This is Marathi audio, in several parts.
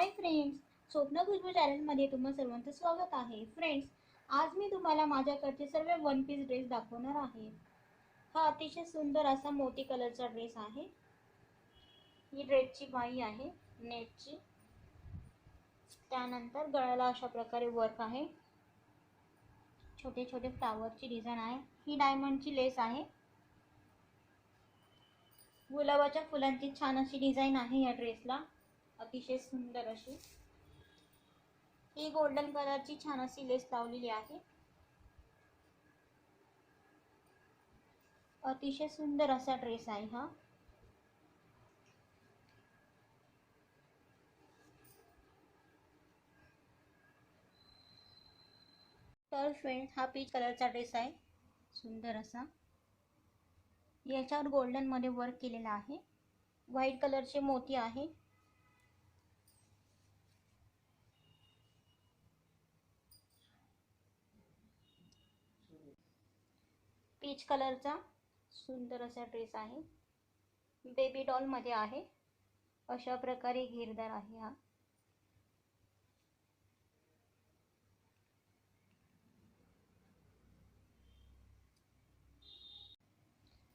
हाय फ्रेंड्स स्वप्न खुशबू चॅनलमध्ये तुम्हा सर्वांचं स्वागत आहे. फ्रेंड्स आज मी तुम्हाला माझ्याकडचे सर्व वन पीस ड्रेस दाखवणार आहे. हा अतिशय सुंदर असा मोती कलरचा ड्रेस आहे. ही ड्रेसची बाई आहे नेटची त्यानंतर गळ्याला अशा प्रकारे वर्क आहे. छोटे छोटे फ्लावरची डिझाईन आहे. ही डायमंडची लेस आहे. गुलाबाच्या फुलांची छान अशी डिझाईन आहे या ड्रेसला अतिशय सुंदर अशी. ही गोल्डन कलरची छान अशी लेस लावलेली आहे. अतिशय सुंदर असा ड्रेस आहे हा. तर फ्रेंड हा पीच कलरचा ड्रेस आहे. सुंदर असा. याच्यावर गोल्डनमध्ये वर्क केलेला आहे. व्हाईट कलरचे मोती आहे. पीच कलरचा सुंदर असा ड्रेस आहे. बेबी डॉलमध्ये आहे. अशा प्रकारे घेरदार आहे हा.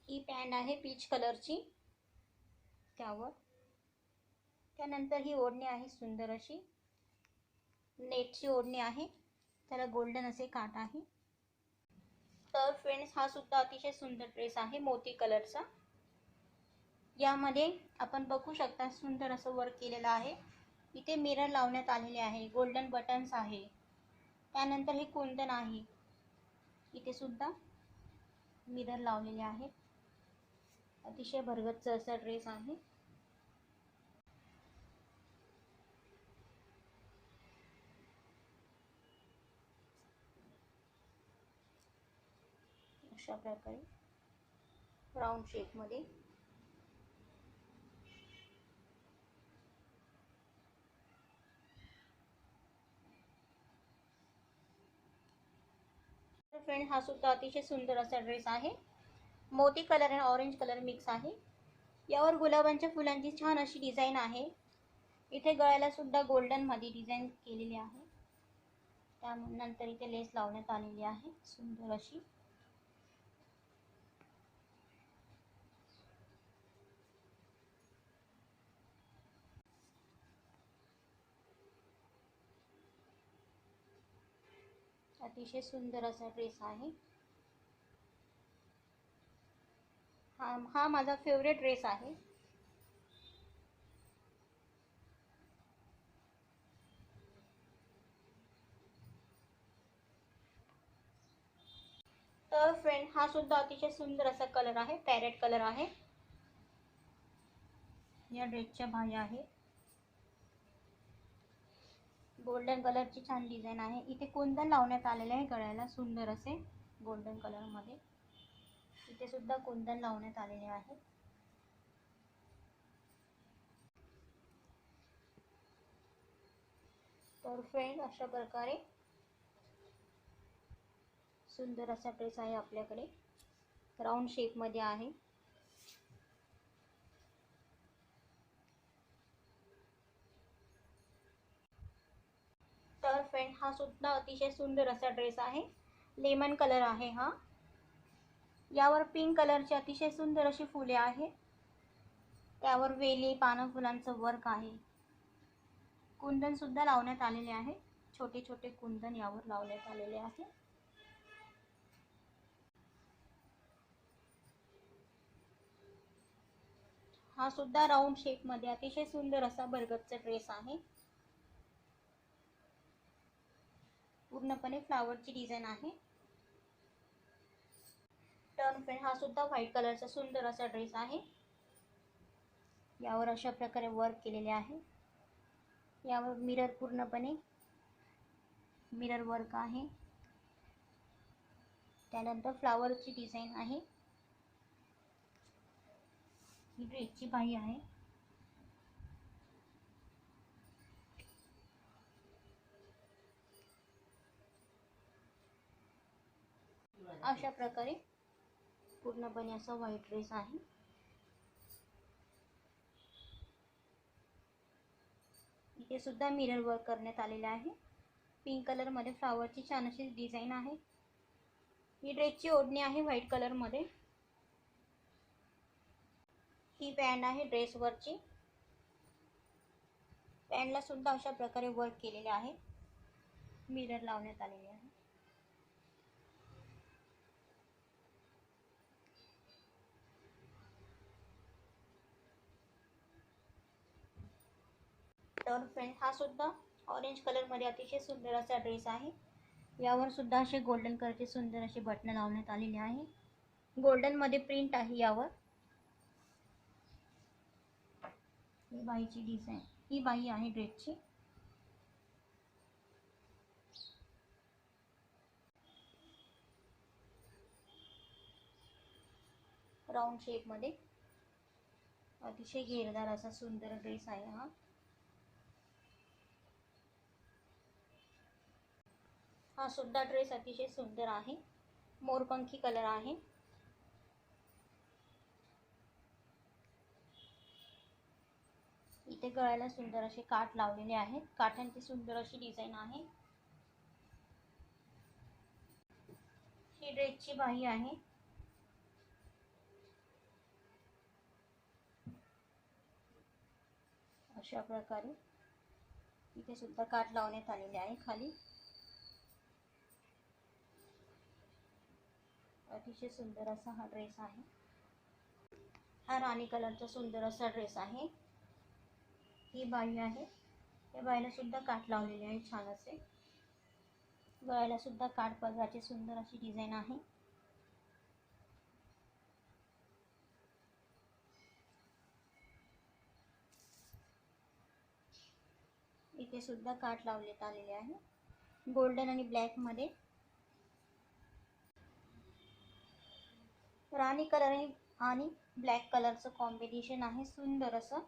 ही पॅन्ट आहे पीच कलरची त्यावर. त्यानंतर ही ओढणी आहे सुंदर अशी. नेटची ओढणी आहे. त्याला गोल्डन असे काट आहे. तर फ्रेंड्स हा सुद्धा अतिशय सुंदर ड्रेस आहे मोती कलरचा यामध्ये आपण बघू शकता सुंदर असं वर्क केलेलं आहे. इथे मिरर लावण्यात आलेले आहे गोल्डन बटन्स आहे. त्यानंतर हे कुंदन आहे. इथे सुद्धा मिरर लावलेले आहेत. अतिशय भरगच्च असा ड्रेस आहे. अशा प्रकारे राऊंड शेपमध्ये फ्रेंड हा सुद्धा अतिशय सुंदर असा ड्रेस आहे. मोती कलर आणि ऑरेंज कलर मिक्स आहे. यावर गुलाबांच्या फुलांची छान अशी डिझाईन आहे. इथे गळ्याला सुद्धा गोल्डनमध्ये डिझाईन केलेली आहे. त्यानंतर इथे लेस लावण्यात आलेली आहे. सुंदर अशी. अतिशय सुंदर असा ड्रेस आहे. हा हा माझा फेवरेट ड्रेस आहे. तर फ्रेंड हा सुद्धा अतिशय सुंदर असा कलर आहे पॅरेट कलर आहे. या ड्रेसच्या भाज्या आहे. गोल्डन कलरची छान डिझाईन आहे. इथे कुंदन लावण्यात आलेले आहे गळ्याला सुंदर असे गोल्डन कलरमध्ये इथे सुद्धा कुंदन लावण्यात आलेले आहे. तर फ्रेंड अशा प्रकारे सुंदर असा ड्रेस आहे आपल्याकडे. राऊंड शेपमध्ये आहे तर फ्रेंड हा सुद्धा अतिशय सुंदर असा ड्रेस आहे. लेमन कलर आहे हा. यावर पिंक कलरची अतिशय सुंदर अशी फुले आहे. त्यावर वेली पानं फुलांचं वर्क आहे. कुंदन सुद्धा लावण्यात आलेले आहे. छोटे छोटे कुंदन यावर लावण्यात आलेले आहे. हा सुद्धा राऊंड शेपमध्ये अतिशय सुंदर असा बरगतचा ड्रेस आहे. पूर्णपणे फ्लावरची डिझाईन आहे. टर्न फ्रेंड हा सुद्धा व्हाईट कलरचा सुंदर असा ड्रेस आहे. यावर अशा प्रकारे वर्क केलेले आहे. यावर मिरर पूर्णपणे मिरर वर्क आहे. त्यानंतर फ्लावरची डिझाईन आहे. ही ड्रेसची बाई आहे. अशा प्रकारे पूर्णपणे असा व्हाईट ड्रेस आहे. इथे सुद्धा मिरर वर्क करण्यात आलेलं आहे. पिंक कलरमध्ये फ्लावरची छान अशी डिझाईन आहे. ही ड्रेसची ओढणी आहे व्हाईट कलरमध्ये ही पॅन्ट आहे ड्रेसवरची पॅन्टला सुद्धा अशा प्रकारे वर्क केलेले आहे. मिरर लावण्यात आलेले आहे. तर फ्रेंड हा सुद्धा ऑरेंज कलरमध्ये अतिशय सुंदर असा ड्रेस आहे. यावर सुद्धा असे गोल्डन कलरचे सुंदर असे बटणं लावण्यात आलेले आहे. गोल्डनमध्ये प्रिंट आहे यावर. ही बाईची डिझाईन ही बाई आहे ड्रेसची राऊंड शेपमध्ये अतिशय घेरदार असा सुंदर ड्रेस आहे हा. हा सुद्धा ड्रेस अतिशय सुंदर आहे. मोरपंखी कलर आहे. इथे गळ्याला सुंदर असे काठ लावलेले आहेत. काठांची सुंदर अशी डिझाईन आहे. ही ड्रेसची बाही आहे. अशा प्रकारे इथे सुद्धा काठ लावण्यात आलेले आहे खाली. अतिशय सुंदर असा हा ड्रेस आहे. हा राणी कलरचा सुंदर असा ड्रेस आहे. ही बाई आहे. या बाईला सुद्धा काठ लावलेली आहे छान असे गळ्याला सुद्धा काठ पदराची सुंदर अशी डिझाईन आहे. इथे सुद्धा काठ लावण्यात आलेले आहे. गोल्डन आणि ब्लॅक राणी कलर आणि आणि ब्लॅक कलरचं कॉम्बिनेशन आहे. सुंदर असं.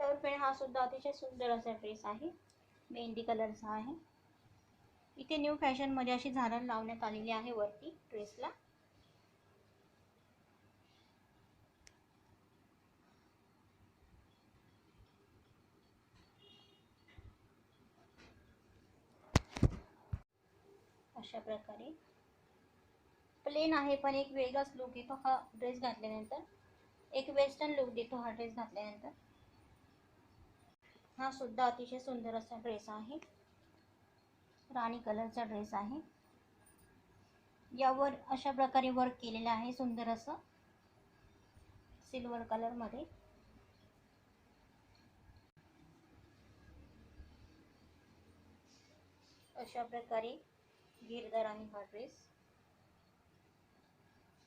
तर फ्रेंड हा सुद्धा अतिशय सुंदर असा ड्रेस आहे. मेहंदी कलरचा आहे. इथे न्यू फॅशनमध्ये अशी झाडं लावण्यात आलेली आहे वरती ड्रेसला अशा प्रकारे प्लेन आहे पण एक वेगळाच लुक येतो हा ड्रेस घातल्यानंतर एक वेस्टर्न लुक देतो हा ड्रेस घातल्यानंतर. हा सुद्धा अतिशय सुंदर असा ड्रेस आहे. राणी कलरचा ड्रेस आहे. यावर अशा प्रकारे वर्क केलेलं आहे सुंदर असं. सिल्वर कलरमध्ये अशा प्रकारे घेरदार आहे हा ड्रेस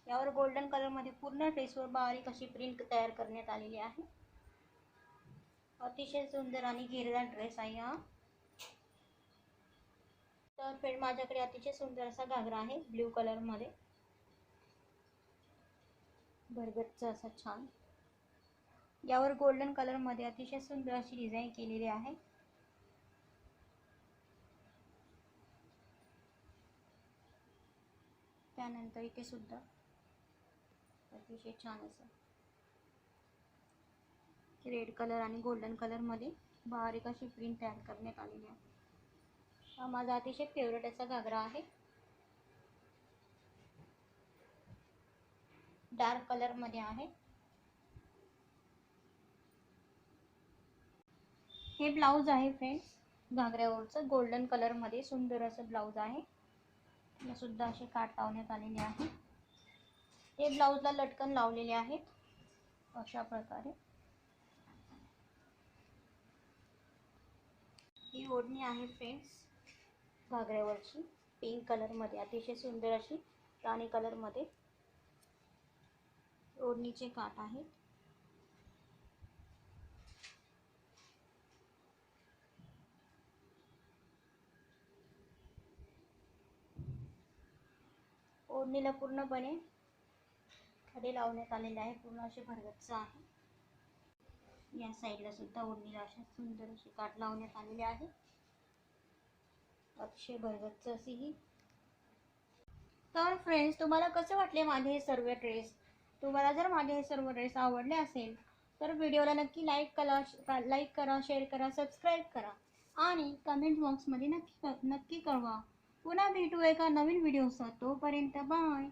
यावर गोल्डन कलरमध्ये पूर्ण ड्रेसवर बारीक अशी प्रिंट तयार करण्यात आलेली आहे. अतिशय सुंदर आणि घेरदार ड्रेस आहे हा. तर फ्रेंड माझ्याकडे अतिशय सुंदर असा घागरा आहे ब्ल्यू कलरमध्ये भरगटचा असा छान. यावर गोल्डन कलरमध्ये अतिशय सुंदर अशी डिझाईन केलेली आहे. त्यानंतर इथे सुद्धा अतिशय छान असं. रेड कलर आणि गोल्डन कलरमध्ये बारीक अशी प्रिंट तयार करण्यात आलेली आहे. हा माझा अतिशय फेवरेट असा घागरा आहे. डार्क कलरमध्ये आहे. हे ब्लाऊज आहे फ्रेंड्स घागऱ्यावरचं गोल्डन कलरमध्ये सुंदर असं ब्लाऊज आहे. सुद्धा असे काठ लावण्यात आलेले आहे. हे ब्लाऊजला लटकन लावलेले आहेत. अशा प्रकारे. ही ओढणी आहे फ्रेंड्स घागऱ्यावरची. पिंक कलरमध्ये अतिशय सुंदर अशी राणी कलरमध्ये. ओढणीचे काठ आहेत. ओढणीला पूर्णपणे खडे लावण्यात आलेले आहे. पूर्ण असे भरगच्च आहे. या साईडला सुद्धा ओढणीला अशा सुंदर अशी काठ लावण्यात आलेले आहे. अतिशय भरगच्च अशी ही. तर फ्रेंड्स तुम्हाला कसं वाटले माझे हे सर्व ड्रेस तुम्हाला जर माझे हे सर्व ड्रेस आवडले असेल तर व्हिडिओला नक्की लाईक करा लाईक करा शेअर करा सबस्क्राईब करा. आणि कमेंट बॉक्समध्ये नक्की नक्की कळवा. पुन्हा भेटू एका नवीन व्हिडिओसह तोपर्यंत बाय